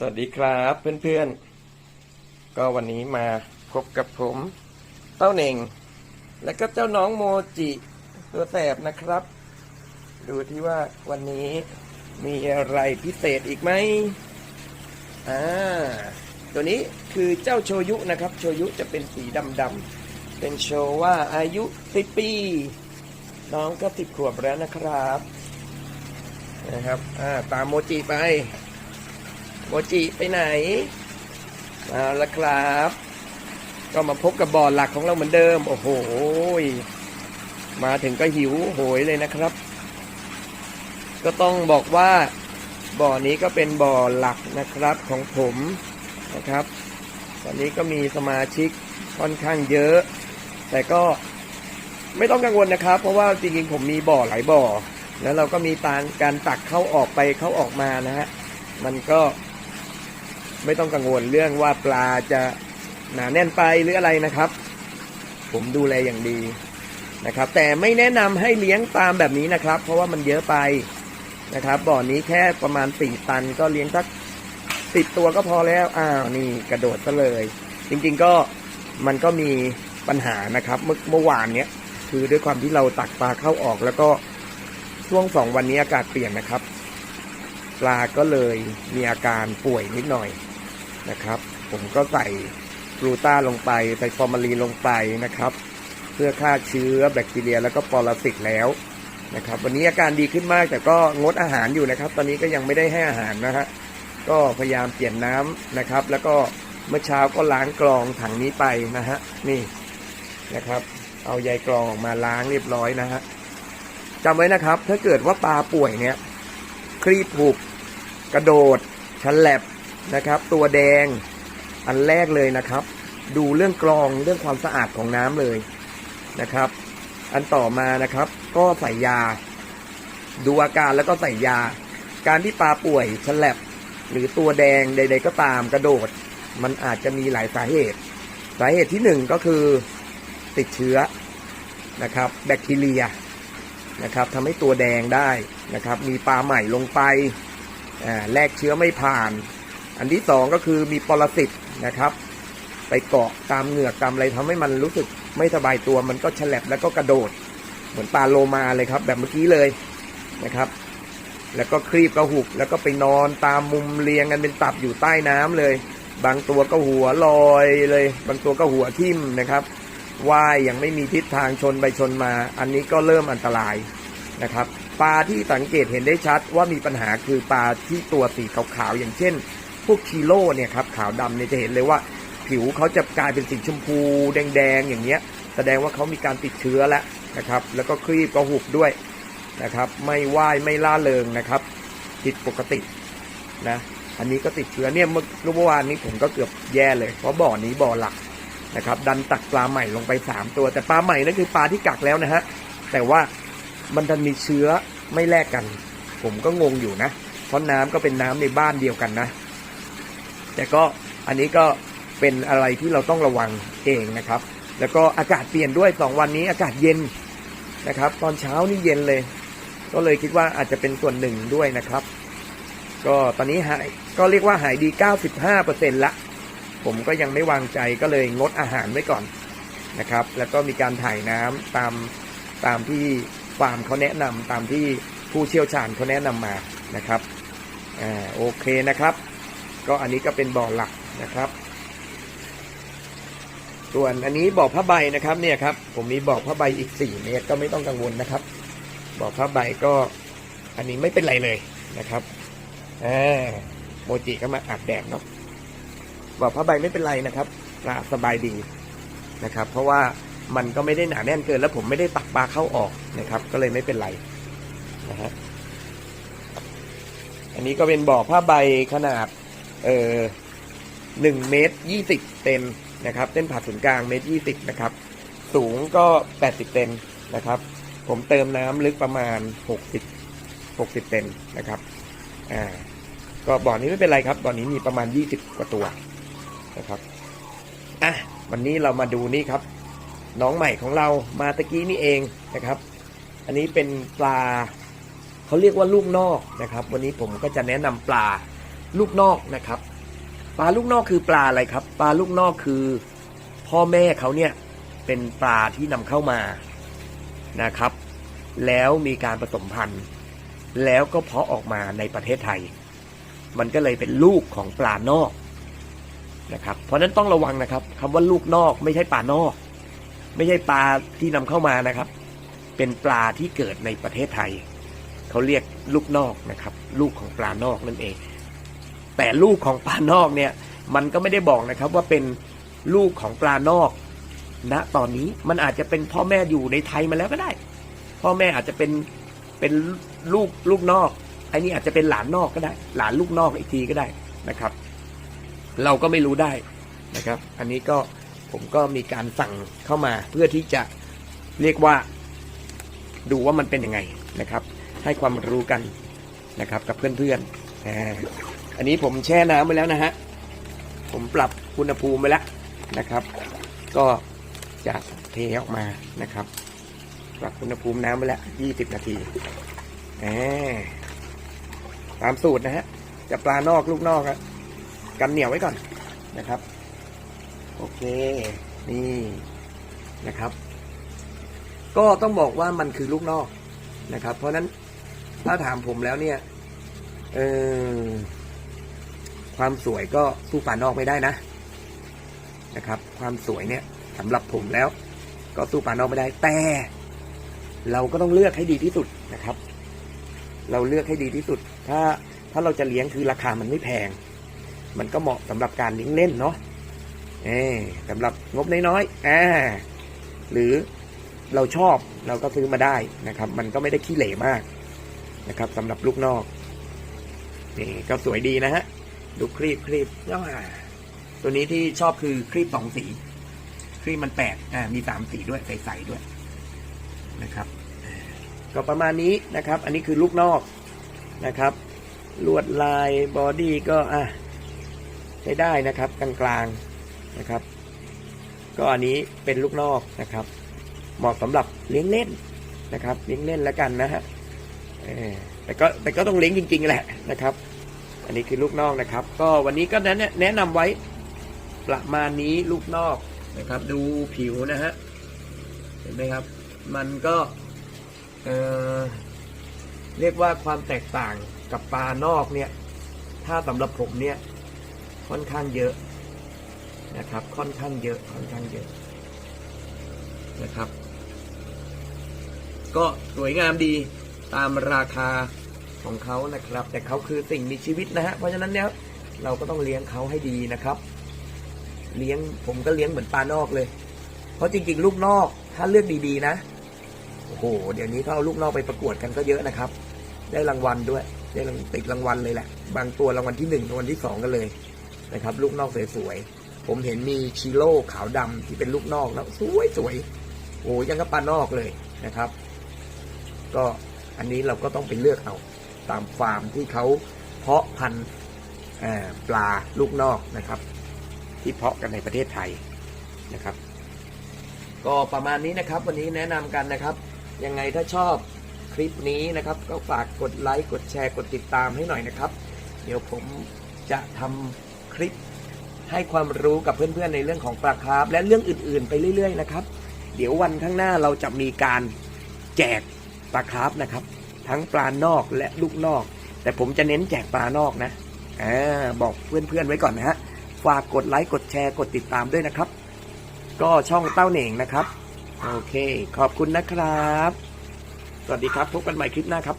สวัสดีครับเพื่อนๆ ก็วันนี้มาพบกับผม เต้าเหน่ง และก็เจ้าน้องโมจิตัวแสบนะครับ ดูที่ว่าวันนี้มีอะไรพิเศษอีกไหมอ่าตัวนี้คือเจ้าโชยุนะครับ โชยุจะเป็นสีดำๆเป็นโชว์ว่าอายุสิบปี น้องก็สิบขวบแล้วนะครับนะครับอ่าตามโมจิไป โมจิไปไหนมาแล้วครับ ก็มาพบกับบ่อหลักของเราเหมือนเดิม โอ้โห มาถึงก็หิวโหยเลยนะครับ ก็ต้องบอกว่าบ่อนี้ก็เป็นบ่อหลักนะครับของผมนะครับ ตอนนี้ก็มีสมาชิกค่อนข้างเยอะ แต่ก็ไม่ต้องกังวลนะครับ เพราะว่าจริงๆผมมีบ่อหลายบ่อ แล้วเราก็มีตาการตักเข้าออกไปเข้าออกมานะฮะ มันก็ ไม่ต้องกังวลเรื่องว่าปลาจะหนาแน่นไปหรืออะไรนะครับ ผมดูแลอย่างดีนะครับ แต่ไม่แนะนำให้เลี้ยงตามแบบนี้นะครับ เพราะว่ามันเยอะไปนะครับบ่อนี้แค่ประมาณสี่ตันก็เลี้ยงสักสิบตัวก็พอแล้วอ้าวนี่กระโดดซะเลย จริงๆก็มันก็มีปัญหานะครับ เมื่อเมื่อวานเนี้ยคือด้วยความที่เราตักปลาเข้าออกแล้วก็ช่วงสองวันนี้อากาศเปลี่ยนนะครับ ปลาก็เลยมีอาการป่วยนิดหน่อยนะครับ ผมก็ใส่กลูต้าลงไปใส่ฟอร์มาลีนลงไปนะครับ เพื่อฆ่าเชื้อแบคทีเรีย แล้วก็ปรสิตแล้วนะครับ วันนี้อาการดีขึ้นมากแต่ก็งดอาหารอยู่นะครับ ตอนนี้ก็ยังไม่ได้ให้อาหารนะฮะก็พยายามเปลี่ยนน้ำนะครับ แล้วก็เมื่อเช้าก็ล้างกรองถังนี้ไปนะฮะนี่นะครับ เอาใยกรองออกมาล้างเรียบร้อยนะฮะจำไว้นะครับ ถ้าเกิดว่าปลาป่วยเนี่ยครีบผูก กระโดดฉลับนะครับ ตัวแดงอันแรกเลยนะครับ ดูเรื่องกรองเรื่องความสะอาดของน้ำเลยนะครับ อันต่อมานะครับ ก็ใส่ยา ดูอาการแล้วก็ใส่ยา การที่ปลาป่วยฉลับหรือตัวแดงใด ๆ ก็ตามกระโดด มันอาจจะมีหลายสาเหตุ สาเหตุที่หนึ่งก็คือติดเชื้อนะครับ แบคทีเรียนะครับทำให้ตัวแดงได้นะครับ มีปลาใหม่ลงไป แลกเชื้อไม่ผ่าน อันที่สองก็คือมีปรสิตนะครับ ไปเกาะตามเหงือกตามอะไรทำให้มันรู้สึกไม่สบายตัวมันก็ฉลับแล้วก็กระโดด เหมือนปลาโลมาเลยครับ แบบเมื่อกี้เลยนะครับ แล้วก็ครีบกระหุบแล้วก็ไปนอนตามมุมเรียงกันเป็นตับอยู่ใต้น้ำเลย บางตัวก็หัวลอยเลย บางตัวก็หัวทิ่มนะครับว่ายยังไม่มีทิศทางชนไปชนมา อันนี้ก็เริ่มอันตราย นะครับ ปลาที่สังเกตเห็นได้ชัดว่ามีปัญหาคือปลาที่ตัวสีขาวๆอย่างเช่น พวกคีโร่เนี่ยครับขาวดำเนี่ยจะเห็นเลยว่า ผิวเขาจะกลายเป็นสีชมพูแดงๆอย่างเงี้ย แสดงว่าเขามีการติดเชื้อแล้วนะครับ แล้วก็ครีบก็หุบด้วยนะครับ ไม่ว่ายไม่ล่าเริงนะครับ ผิดปกตินะอันนี้ก็ติดเชื้อเนี่ยเมื่อเมื่อวานนี้ผมก็เกือบแย่เลย เพราะบ่อนี้บ่อหลักนะครับ ดันตักปลาใหม่ลงไป 3 ตัว แต่ปลาใหม่นั่นคือปลาที่กักแล้วนะฮะแต่ว่า มันดันมีเชื้อไม่แลกกัน ผมก็งงอยู่นะ เพราะน้ำก็เป็นน้ำในบ้านเดียวกันนะ แต่ก็อันนี้ก็เป็นอะไรที่เราต้องระวังเองนะครับ แล้วก็อากาศเปลี่ยนด้วย 2 วันนี้อากาศเย็นนะครับ ตอนเช้านี่เย็นเลย ก็เลยคิดว่าอาจจะเป็นส่วนหนึ่งด้วยนะครับ ก็ตอนนี้หายก็เรียกว่าหายดี 95%ละ ผมก็ยังไม่วางใจก็เลยงดอาหารไว้ก่อนนะครับ แล้วก็มีการถ่ายน้ำตามตามที่ ฟาร์มเขาแนะนำตามที่ผู้เชี่ยวชาญเขาแนะนำมานะครับอ่าโอเคนะครับ ก็อันนี้ก็เป็นบ่อหลักนะครับส่วนอันนี้บ่อผ้าใบนะครับเนี่ยครับผมมีบ่อผ้าใบอีก 4 เมตรก็ไม่ต้องกังวลนะครับบ่อผ้าใบก็อันนี้ไม่เป็นไรเลยนะครับอ่าโมจิก็มาอาบแดดเนาะบ่อผ้าใบไม่เป็นไรนะครับปลาสบายดีนะครับ เพราะว่า มันก็ไม่ได้หนาแน่นเกิน แล้วผมไม่ได้ตักปลาเข้าออกนะครับ ก็เลยไม่เป็นไรนะฮะอันนี้ก็เป็นบ่อผ้าใบขนาดเอ่อหนึ่งเมตรยี่สิบเซนนะครับเส้นผ่าศูนย์กลางเมตรยี่สิบนะครับ สูงก็แปดสิบเซนนะครับ ผมเติมน้ำลึกประมาณหกสิบหกสิบเซนนะครับอ่าก็บ่อนี้ไม่เป็นไรครับบ่อนี้มีประมาณยี่สิบกว่าตัวนะครับอะวันนี้เรามาดูนี่ครับ น้องใหม่ของเรามาตะกี้นี่เองนะครับ อันนี้เป็นปลาเขาเรียกว่าลูกนอกนะครับ วันนี้ผมก็จะแนะนำปลาลูกนอกนะครับ ปลาลูกนอกคือปลาอะไรครับ ปลาลูกนอกคือพ่อแม่เขาเนี่ยเป็นปลาที่นำเข้ามานะครับ แล้วมีการผสมพันธุ์ แล้วก็เพาะออกมาในประเทศไทย มันก็เลยเป็นลูกของปลานอกนะครับ เพราะฉะนั้นต้องระวังนะครับคำว่าลูกนอกไม่ใช่ปลานอก ไม่ใช่ปลาที่นำเข้ามานะครับ เป็นปลาที่เกิดในประเทศไทย เขาเรียกลูกนอกนะครับ ลูกของปลานอกนั่นเอง แต่ลูกของปลานอกเนี่ย มันก็ไม่ได้บอกนะครับว่าเป็นลูกของปลานอกณตอนนี้มันอาจจะเป็นพ่อแม่อยู่ในไทยมาแล้วก็ได้ พ่อแม่อาจจะเป็นเป็นลูกลูกนอกไอ้นี่อาจจะเป็นหลานนอกก็ได้ หลานลูกนอกอีกทีก็ได้นะครับ เราก็ไม่รู้ได้นะครับ อันนี้ก็ ผมก็มีการสั่งเข้ามาเพื่อที่จะเรียกว่าดูว่ามันเป็นยังไงนะครับ ให้ความรู้กันนะครับกับเพื่อนๆออันนี้ผมแช่น้ำไปแล้วนะฮะผมปรับอุณหภูมิไปแล้วนะครับ ก็จะเทออกมานะครับ ปรับอุณหภูมิน้ำไปแล้ว20 นาทีตามสูตรนะฮะจะปลานอกลูกนอกกันเหนียวไว้ก่อนนะครับ โอเค นี่นะครับ ก็ต้องบอกว่ามันคือลูกนอกนะครับ เพราะนั้นถ้าถามผมแล้วเนี่ยเออความสวยก็สู้ปลานอกไม่ได้นะนะครับ ความสวยเนี่ยสำหรับผมแล้ว ก็สู้ปลานอกไม่ได้ แต่ เราก็ต้องเลือกให้ดีที่สุดนะครับ เราเลือกให้ดีที่สุด ถ้าถ้าเราจะเลี้ยงคือราคามันไม่แพง มันก็เหมาะสำหรับการเลี้ยงเล่นเนาะ สำหรับงบน้อยๆอ่าหรือเราชอบเราก็ซื้อมาได้นะครับ มันก็ไม่ได้ขี้เหร่มากนะครับสำหรับลูกนอกนี่ก็สวยดีนะฮะดูครีบครีบย่าตัวนี้ที่ชอบคือครีบสองสี ครีมมันแปดอ่ามีสามสีด้วยใสๆด้วยนะครับ ก็ประมาณนี้นะครับ อันนี้คือลูกนอกนะครับ ลวดลายบอดี้ก็อะใช้ได้นะครับกลางๆ นะครับ ก็อันนี้เป็นลูกนอกนะครับ เหมาะสำหรับเลี้ยงเล่นนะครับเลี้ยงเล่นแล้วกันนะฮะแต่ก็แต่ก็ต้องเลี้ยงจริง ๆ แหละนะครับ อันนี้คือลูกนอกนะครับ ก็วันนี้ก็แนะแนะนำไว้ประมาณนี้ลูกนอกนะครับ ดูผิวนะฮะเห็นไหมครับ มันก็เออเรียกว่าความแตกต่างกับปลานอกเนี่ย ถ้าสำหรับผมเนี่ย ค่อนข้างเยอะ นะครับ ค่อนข้างเยอะค่อนข้างเยอะนะครับ ก็สวยงามดีตามราคาของเขานะครับ แต่เขาคือสิ่งมีชีวิตนะฮะเพราะฉะนั้นเนี่ยเราก็ต้องเลี้ยงเขาให้ดีนะครับ เลี้ยงผมก็เลี้ยงเหมือนปลานอกเลย เพราะจริง ๆ ลูกนอกถ้าเลือกดีๆนะโอ้โหเดี๋ยวนี้เขาเอาลูกนอกไปประกวดกันก็เยอะนะครับ ได้รางวัลด้วย ได้ติดรางวัลเลยแหละ บางตัวรางวัลที่หนึ่งรางวัลที่สองกันเลยนะครับ ลูกนอกสวยๆ ผมเห็นมีชิโร่ขาวดำที่เป็นลูกนอกแล้วสวยๆโอ้ยังกับปลานอกเลยนะครับ ก็อันนี้เราก็ต้องไปเลือกเอาตามฟาร์มที่เขาเพาะพันธุ์ปลาลูกนอกนะครับ ที่เพาะกันในประเทศไทยนะครับ ก็ประมาณนี้นะครับ วันนี้แนะนำกันนะครับ ยังไงถ้าชอบคลิปนี้นะครับ ก็ฝากกดไลค์กดแชร์กดติดตามให้หน่อยนะครับ เดี๋ยวผมจะทำคลิป ให้ความรู้กับเพื่อนๆในเรื่องของปลาคาร์ฟและเรื่องอื่นๆ ไปเรื่อย ๆ นะครับ เดี๋ยววันข้างหน้าเราจะมีการแจกปลาคาร์ฟนะครับ ทั้งปลานอกและลูกนอก แต่ผมจะเน้นแจกปลานอกนะอ่าบอกเพื่อนๆไว้ก่อนนะฮะฝากกดไลค์กดแชร์กดติดตามด้วยนะครับ ก็ช่องเต้าเหน่งนะครับ โอเค ขอบคุณนะครับ สวัสดีครับพบกันใหม่คลิปหน้าครับ